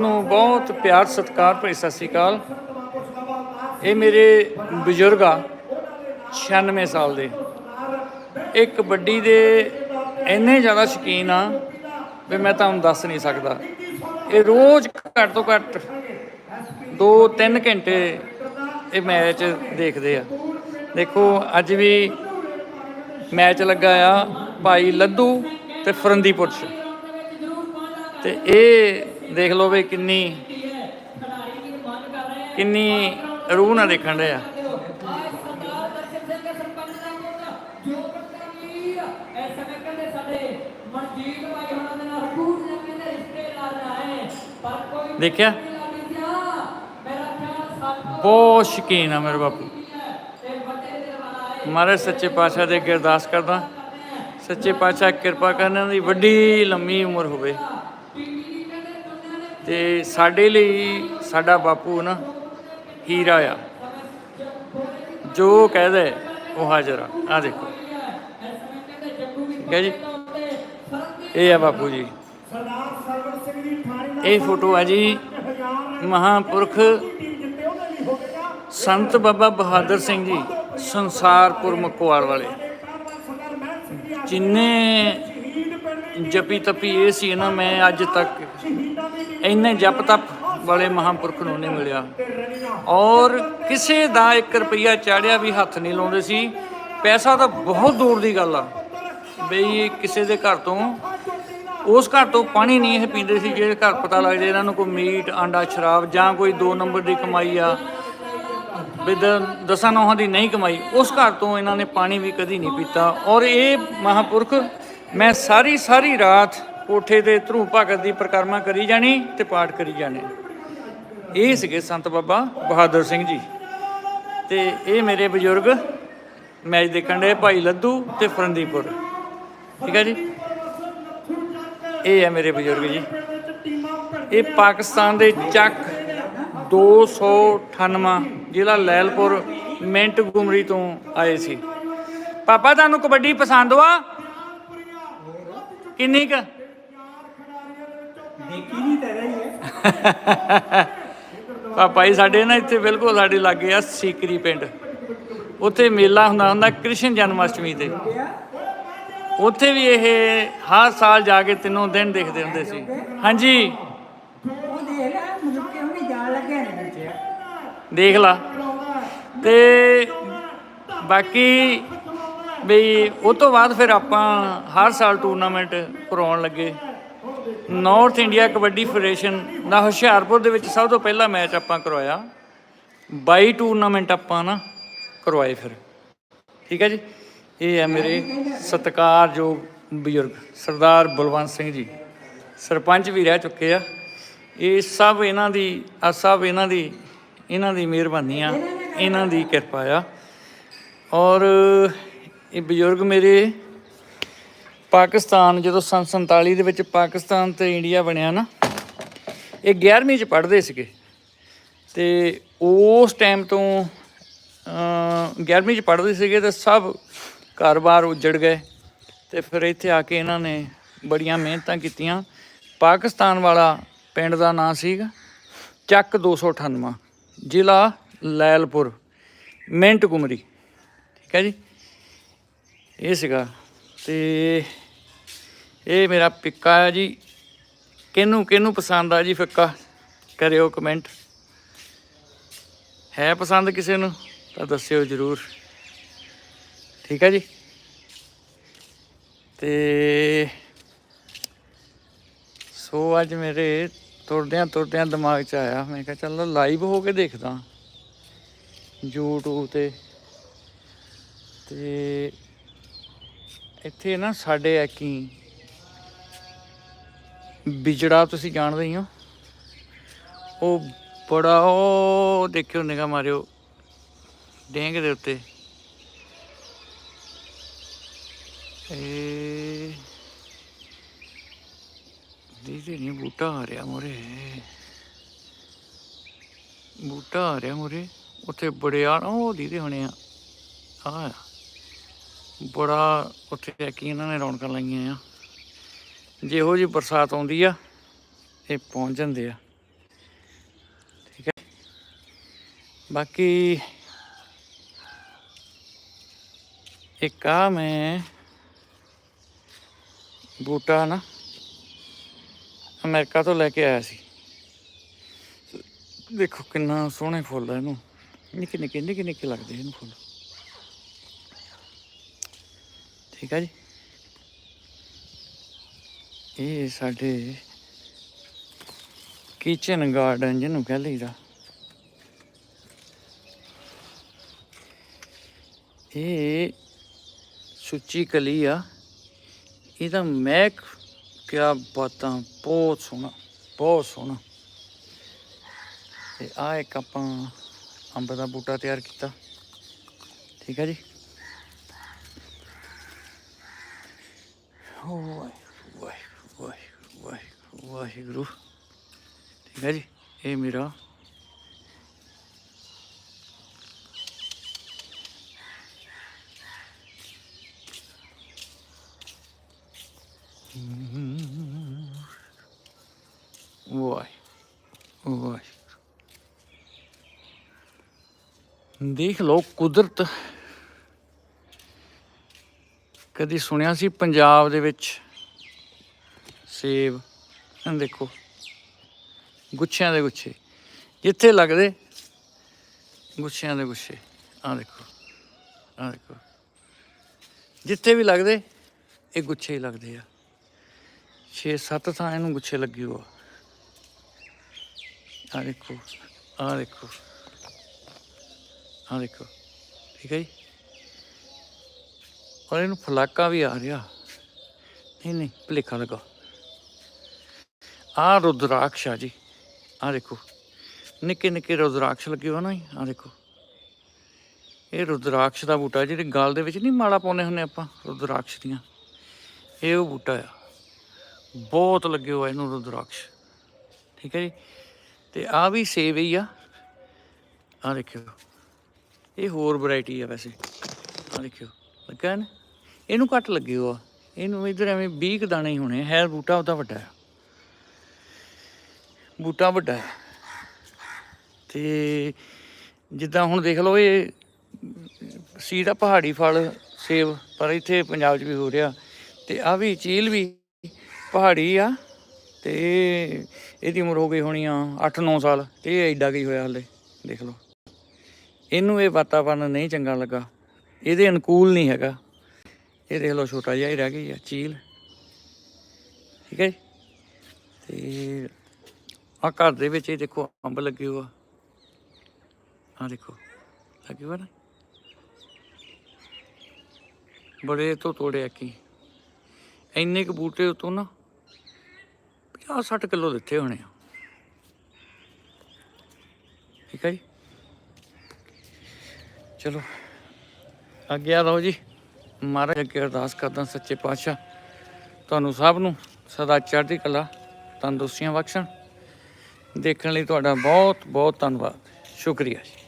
ਨੂੰ ਬਹੁਤ ਪਿਆਰ, ਸਤਿਕਾਰ ਭਰੀ ਸਤਿ ਸ੍ਰੀ ਅਕਾਲ। ਇਹ ਮੇਰੇ ਬਜ਼ੁਰਗ ਆ 96 ਸਾਲ ਦੇ। ਇਹ ਕਬੱਡੀ ਦੇ ਇੰਨੇ ਜ਼ਿਆਦਾ ਸ਼ੌਕੀਨ ਆ ਵੀ ਮੈਂ ਤੁਹਾਨੂੰ ਦੱਸ ਨਹੀਂ ਸਕਦਾ। ਇਹ ਰੋਜ਼ ਘੱਟ ਤੋਂ ਘੱਟ 2-3 ਘੰਟੇ ਇਹ ਮੈਚ ਦੇਖਦੇ ਆ। ਦੇਖੋ, ਅੱਜ ਵੀ ਮੈਚ ਲੱਗਾ ਆ ਭਾਈ ਲੱਧੂ ਤੇ ਫਰੰਦੀਪੁਰ ਚ। ਤੇ ਇਹ ਦੇਖ ਲਓ ਵੀ ਕਿੰਨੀ ਕਿੰਨੀ ਰੂਹ ਨਾਲ ਦੇਖਣ ਦੇ ਆ। ਦੇਖਿਆ? ਬਹੁਤ ਸ਼ੌਕੀਨ ਆ ਮੇਰੇ ਬਾਪੂ। ਮਹਾਰਾਜ ਸੱਚੇ ਪਾਤਸ਼ਾਹ ਦੇ ਅੱਗੇ ਅਰਦਾਸ ਕਰਦਾ। ਸੱਚੇ ਪਾਤਸ਼ਾਹ ਕਿਰਪਾ ਕਰਨ ਦੀ ਵੱਡੀ ਲੰਮੀ ਉਮਰ ਹੋਵੇ। ਤੇ ਸਾਡੇ ਲਈ ਸਾਡਾ ਬਾਪੂ ਨਾ ਹੀਰਾ ਆ। ਜੋ ਕਹਦੇ ਉਹ ਹਾਜ਼ਰ ਆ। ਆ ਦੇਖੋ। ਠੀਕ ਹੈ ਜੀ? ਇਹ ਆ ਬਾਪੂ ਜੀ। ਇਹ ਫੋਟੋ ਆ ਜੀ ਮਹਾਪੁਰਖ ਸੰਤ ਬਾਬਾ ਬਹਾਦਰ ਸਿੰਘ ਜੀ ਸੰਸਾਰਪੁਰ ਮਕਵਾਲ ਵਾਲੇ। ਜਿੰਨੇ ਜਪੀ ਤਪੀ ਇਹ ਸੀ ਨਾ, ਮੈਂ ਅੱਜ ਤੱਕ ਇੰਨੇ ਜਪ ਤਪ ਵਾਲੇ ਮਹਾਂਪੁਰਖ ਨੂੰ ਨਹੀਂ ਮਿਲਿਆ। ਔਰ ਕਿਸੇ ਦਾ 1 ਰੁਪਿਆ ਚਾੜਿਆ ਵੀ ਹੱਥ ਨਹੀਂ ਲਾਉਂਦੇ ਸੀ। ਪੈਸਾ ਤਾਂ ਬਹੁਤ ਦੂਰ ਦੀ ਗੱਲ ਆ। ਬਈ ਕਿਸੇ ਦੇ ਘਰ ਤੋਂ, ਉਸ ਘਰ ਤੋਂ ਪਾਣੀ ਨਹੀਂ ਇਹ ਪੀਂਦੇ ਸੀ, ਜਿਹੜੇ ਘਰ ਪਤਾ ਲੱਗ ਇਹਨਾਂ ਨੂੰ ਕੋਈ ਮੀਟ, ਆਂਡਾ, ਸ਼ਰਾਬ ਜਾਂ ਕੋਈ 2 ਨੰਬਰ ਦੀ ਕਮਾਈ ਆ। ਵੀ ਦਸਾਂ ਨੌਹਾਂ ਦੀ ਨਹੀਂ ਕਮਾਈ, ਉਸ ਘਰ ਤੋਂ ਇਹਨਾਂ ਨੇ ਪਾਣੀ ਵੀ ਕਦੀ ਨਹੀਂ ਪੀਤਾ। ਔਰ ਇਹ ਮਹਾਪੁਰਖ, ਮੈਂ ਸਾਰੀ ਸਾਰੀ ਰਾਤ ਕੋਠੇ ਤੇ ਧਰੂ ਭਗਤ ਦੀ ਪ੍ਰਕਰਮਾ ਕਰੀ ਜਾਣੀ ਤੇ ਪਾਠ ਕਰੀ ਜਾਣੇ। ਇਹ ਸੀਗੇ ਸੰਤ ਬਾਬਾ ਬਹਾਦਰ ਸਿੰਘ ਜੀ। ਤੇ ਇਹ ਮੇਰੇ ਬਜ਼ੁਰਗ ਮੈਚ ਦੇਖਣ ਦੇ ਭਾਈ ਲੱਦੂ ਤੇ ਫਰੰਦੀਪੁਰ। ਠੀਕ ਹੈ ਜੀ? ਇਹ ਹੈ ਮੇਰੇ ਬਜ਼ੁਰਗ ਜੀ। ਇਹ ਪਾਕਿਸਤਾਨ ਦੇ ਚੱਕ 298 ਜ਼ਿਲ੍ਹਾ ਲੈਲਪੁਰ ਮਿੰਟ ਗੁਮਰੀ ਤੋਂ ਆਏ ਸੀ। ਪਾਪਾ, ਤੁਹਾਨੂੰ ਕਬੱਡੀ ਪਸੰਦ ਵਾ? ਕਿੰਨੀ ਕ? ਦੇਖੀ ਨਹੀਂ ਤਾਂ ਰਹੀ ਹੈ। ਪਾਪਾ ਜੀ ਸਾਡੇ ਨਾ ਇੱਥੇ ਬਿਲਕੁਲ ਸਾਡੇ ਲਾਗੇ ਆ ਸੀਕਰੀ ਪਿੰਡ। ਉੱਥੇ ਮੇਲਾ ਹੁੰਦਾ ਹੁੰਦਾ ਕ੍ਰਿਸ਼ਨ ਜਨਮ ਅਸ਼ਟਮੀ ਤੇ। ਉੱਥੇ ਵੀ ਇਹ ਹਰ ਸਾਲ ਜਾ ਕੇ ਤਿੰਨੋਂ ਦਿਨ ਦੇਖਦੇ ਹੁੰਦੇ ਸੀ। ਹਾਂਜੀ। ਦੇਖ ਲਾ ਤੇ ਬਾਕੀ ਵੀ ਉਹ ਤੋਂ ਬਾਅਦ ਫਿਰ ਆਪਾਂ ਹਰ ਸਾਲ ਟੂਰਨਾਮੈਂਟ ਕਰਾਉਣ ਲੱਗੇ। ਨਾਰਥ ਇੰਡੀਆ ਕਬੱਡੀ ਫੈਡਰੇਸ਼ਨ ਦਾ ਹੁਸ਼ਿਆਰਪੁਰ ਦੇ ਵਿੱਚ ਸਭ ਤੋਂ ਪਹਿਲਾ ਮੈਚ ਆਪਾਂ ਕਰਵਾਇਆ। 22 ਟੂਰਨਾਮੈਂਟ ਆਪਾਂ ਨਾ ਕਰਵਾਏ ਫਿਰ। ਠੀਕ ਹੈ ਜੀ? ਇਹ ਹੈ ਮੇਰੇ ਸਤਿਕਾਰਯੋਗ ਬਜ਼ੁਰਗ ਸਰਦਾਰ ਬਲਵੰਤ ਸਿੰਘ ਜੀ। ਸਰਪੰਚ ਵੀ ਰਹਿ ਚੁੱਕੇ ਆ। ਇਹ ਸਭ ਇਹਨਾਂ ਦੀ, ਆ ਸਭ ਇਹਨਾਂ ਦੀ ਇਹਨਾਂ ਦੀ ਮਿਹਰਬਾਨੀ ਆ। ਇਹਨਾਂ ਦੀ ਕਿਰਪਾ ਆ। ਔਰ ਇਹ ਬਜ਼ੁਰਗ ਮੇਰੇ ਪਾਕਿਸਤਾਨ, ਜਦੋਂ ਸੰਨ 47 ਦੇ ਵਿੱਚ ਪਾਕਿਸਤਾਨ ਤੇ ਇੰਡੀਆ ਬਣਿਆ ਨਾ, ਇਹ 11ਵੀਂ ਚ ਪੜ੍ਹਦੇ ਸੀਗੇ। ਤੇ ਉਸ ਟਾਈਮ ਤੋਂ ਅ 11ਵੀਂ ਚ ਪੜ੍ਹਦੇ ਸੀਗੇ ਤੇ ਸਭ ਘਰ-ਬਾਰ ਉੱਜੜ ਗਏ ਤੇ ਫਿਰ ਇੱਥੇ ਆ ਕੇ ਇਹਨਾਂ ਨੇ ਬੜੀਆਂ ਮਿਹਨਤਾਂ ਕੀਤੀਆਂ। ਪਾਕਿਸਤਾਨ ਵਾਲਾ ਪਿੰਡ ਦਾ ਨਾਂ ਸੀਗਾ ਚੱਕ 298 ਜ਼ਿਲ੍ਹਾ ਲੈਲਪੁਰ, ਮਿੰਟ ਕੁਮਰੀ। ਠੀਕ ਹੈ ਜੀ? ਇਹ ਸੀਗਾ। ਤੇ ਇਹ ਮੇਰਾ ਪਿੱਕਾ ਹੈ ਜੀ। ਕਿਹਨੂੰ ਕਿਹਨੂੰ ਪਸੰਦ ਆ ਜੀ ਫਿੱਕਾ? ਕਰਿਓ ਕਮੈਂਟ ਹੈ ਪਸੰਦ ਕਿਸੇ ਨੂੰ? ਤਾਂ ਦੱਸਿਓ ਜਰੂਰ। ਠੀਕ ਹੈ ਜੀ। ਤੇ ਸੋ ਅੱਜ ਮੇਰੇ ਤੁਰਦਿਆਂ ਤੁਰਦਿਆਂ ਦਿਮਾਗ 'ਚ ਆਇਆ। ਮੈਂ ਕਿਹਾ ਚੱਲ ਲਾਈਵ ਹੋ ਕੇ ਦੇਖਦਾ। YouTube ਤੇ। ਤੇ ਇੱਥੇ ਨਾ ਸਾਡੇ ਐਕੀ ਵਿਜੜਾ ਤੁਸੀਂ ਜਾਣਦੇ ਹੀ ਹੋ, ਉਹ ਬੜਾ, ਉਹ ਦੇਖਿਓ ਨਿਗਾ ਮਾਰਿਓ, ਡੇਂਗ ਦੇ ਉੱਤੇ। ਇਹ ਦੀਦੀ ਨਹੀਂ, ਬੂਟਾ ਆ ਰਿਹਾ ਮੋਰੇ ਬੂਟਾ ਆ ਰਿਹਾ ਮੋਰੇ ਉੱਥੇ ਬੜੇ ਆ, ਉਹ ਦੀਦੇ ਹੋਣੇ ਆ। ਆ ਬੜਾ, ਉੱਥੇ ਕੀ ਇਹਨਾਂ ਨੇ ਰੌਣਕਾਂ ਲਾਈਆਂ ਆ। ਜਿਹੋ ਜੀ ਬਰਸਾਤ ਆਉਂਦੀ ਆ, ਇਹ ਪਹੁੰਚ ਜਾਂਦੇ ਆ। ਠੀਕ ਹੈ ਬਾਕੀ ਇੱਕ ਆ ਮੈਂ ਬੂਟਾ ਨਾ ਅਮਰੀਕਾ ਤੋਂ ਲੈ ਕੇ ਆਇਆ ਸੀ। ਦੇਖੋ ਕਿੰਨਾ ਸੋਹਣੇ ਫੁੱਲ ਆ ਇਹਨੂੰ। ਨਿੱਕੇ ਨਿੱਕੇ ਨਿੱਕੇ ਨਿੱਕੇ ਲੱਗਦੇ ਇਹਨੂੰ ਫੁੱਲ। ਠੀਕ ਆ ਜੀ। ਇਹ ਸਾਡੇ ਕਿਚਨ ਗਾਰਡਨ ਜਿਹਨੂੰ ਕਹਿ ਲਈਦਾ। ਇਹ ਸੁੱਚੀ ਕਲੀ ਆ। ਇਹਦਾ ਮਹਿਕ ਕਿਆ ਬਾਤਾਂ, ਬਹੁਤ ਸੋਹਣਾ ਬਹੁਤ ਸੋਹਣਾ। ਤੇ ਆ ਇੱਕ ਆਪਾਂ ਅੰਬ ਦਾ ਬੂਟਾ ਤਿਆਰ ਕੀਤਾ। ਠੀਕ ਹੈ ਜੀ। ਵਾਹਿਗੁਰੂ ਵਾਹਿਗੁਰੂ ਵਾਹਿਗੁਰੂ। ਠੀਕ ਹੈ ਜੀ, ਇਹ ਮੇਰਾ ਵਾਹਿ ਵਾਹਿ ਦੇਖ ਲਓ, ਕੁਦਰਤ ਕਦੀ ਸੁਣਿਆ ਸੀ ਪੰਜਾਬ ਦੇ ਵਿੱਚ ਸੇਬ ਇਹ ਦੇਖੋ। ਗੁੱਛਿਆਂ ਦੇ ਗੁੱਛੇ। ਜਿੱਥੇ ਲੱਗਦੇ, ਗੁੱਛਿਆਂ ਦੇ ਗੁੱਛੇ। ਆ ਦੇਖੋ, ਆਹ ਦੇਖੋ। ਜਿੱਥੇ ਵੀ ਲੱਗਦੇ, ਇਹ ਗੁੱਛੇ ਹੀ ਲੱਗਦੇ ਆ। 6-7 ਥਾਂ ਇਹਨੂੰ ਗੁੱਛੇ ਲੱਗੇ ਹੋ ਆ। ਦੇਖੋ ਆ ਦੇਖੋ। ਆ ਦੇਖੋ, ਠੀਕ ਹੈ ਜੀ? ਔਰ ਇਹਨੂੰ ਫਲਾਕਾ ਵੀ ਆ ਰਿਹਾ। ਨਹੀਂ ਨਹੀਂ, ਭੁਲੇਖਾ ਲਗਾ ਆ ਰੁਦਰਾਕਸ਼ ਆ ਜੀ। ਆ ਦੇਖੋ। ਨਿੱਕੇ ਨਿੱਕੇ ਰੁਦਰਾਕਸ਼ ਲੱਗੇ ਹੋ ਨਾ ਆ ਦੇਖੋ। ਇਹ ਰੁਦਰਾਕਸ਼ ਦਾ ਬੂਟਾ ਜਿਹੜੇ ਗਲ ਦੇ ਵਿੱਚ ਨਹੀਂ ਮਾਲਾ ਪਾਉਂਦੇ ਹੁੰਦੇ ਆਪਾਂ, ਰੁਦਰਾਕਸ਼ ਦੀਆਂ। ਇਹ ਉਹ ਬੂਟਾ ਆ। ਬਹੁਤ ਲੱਗੇ ਹੋਏ ਇਹਨੂੰ ਰੁਦਰਾਕਸ਼। ਠੀਕ ਹੈ ਜੀ। ਤੇ ਆ ਵੀ ਸੇਬ ਹੀ ਆ। ਆ ਦੇਖਿਓ। ਇਹ ਹੋਰ ਵੈਰਾਈਟੀ ਆ ਵੈਸੇ। ਆ ਦੇਖਿਓ। ਲੱਗਾ ਨਾ। ਇਹਨੂੰ ਘੱਟ ਲੱਗੇ ਹੋ ਇਹਨੂੰ ਇਧਰ ਐਵੇਂ 20 ਕੁ ਦਾਣੇ ਹੀ ਹੋਣੇ ਆ। ਹੈ ਬੂਟਾ ਉਹਦਾ ਵੱਡਾ ਹੈ ਬੂਟਾ ਵੱਡਾ ਹੈ। ਤੇ ਜਿੱਦਾਂ ਹੁਣ ਦੇਖ ਲਓ ਇਹ ਸੀਡ ਆ, ਪਹਾੜੀ ਫਲ ਸੇਬ, ਪਰ ਇੱਥੇ ਪੰਜਾਬ 'ਚ ਵੀ ਹੋ ਰਿਹਾ। ਤੇ ਆ ਵੀ ਚੀਲ ਵੀ ਪਹਾੜੀ ਆ, ਤੇ ਇਹਦੀ ਉਮਰ ਹੋ ਗਈ ਹੋਣੀ ਆ 8-9 ਸਾਲ। ਤੇ ਇਹ ਐਡਾ ਕੀ ਹੋਇਆ ਹਲੇ, ਦੇਖ ਲਓ। ਇਹਨੂੰ ਇਹ ਵਾਤਾਵਰਨ ਨਹੀਂ ਚੰਗਾ ਲੱਗਾ। ਇਹਦੇ ਅਨੁਕੂਲ ਨਹੀਂ ਹੈਗਾ। ਇਹ ਦੇਖ ਲਓ ਛੋਟਾ ਜਿਹਾ ਹੀ ਰਹਿ ਗਈ ਆ ਚੀਲ। ਠੀਕ ਹੈ ਜੀ? ਤੇ ਆ ਘਰ ਦੇ ਵਿੱਚ ਇਹ ਦੇਖੋ, ਅੰਬ ਲੱਗੇ ਹੋਆ ਆ। ਦੇਖੋ, ਲੱਗੇ ਹੋਆ ਨਾ। ਬੜੇ ਤੋਂ ਤੋੜਿਆ ਕੀ। ਇੰਨੇ ਕੁ ਬੂਟੇ ਉਤੋਂ ਨਾ 50 60 ਕਿਲੋ ਦਿੱਤੇ ਹੋਣੇ ਆ। ਠੀਕ ਹੈ ਜੀ? ਚਲੋ, ਅੱਗੇ ਆ ਰਹੋ ਜੀ। ਮਹਾਰਾਜ ਅੱਗੇ ਅਰਦਾਸ ਕਰਦਾ ਸੱਚੇ ਪਾਤਸ਼ਾਹ। ਤੁਹਾਨੂੰ ਸਭ ਨੂੰ ਸਦਾ ਚੜ੍ਹਦੀ ਕਲਾ, ਤੰਦਰੁਸਤੀਆਂ ਬਖਸ਼ਣ। ਦੇਖਣ ਲਈ ਤੁਹਾਡਾ ਬਹੁਤ ਬਹੁਤ ਧੰਨਵਾਦ। ਸ਼ੁਕਰੀਆ ਜੀ।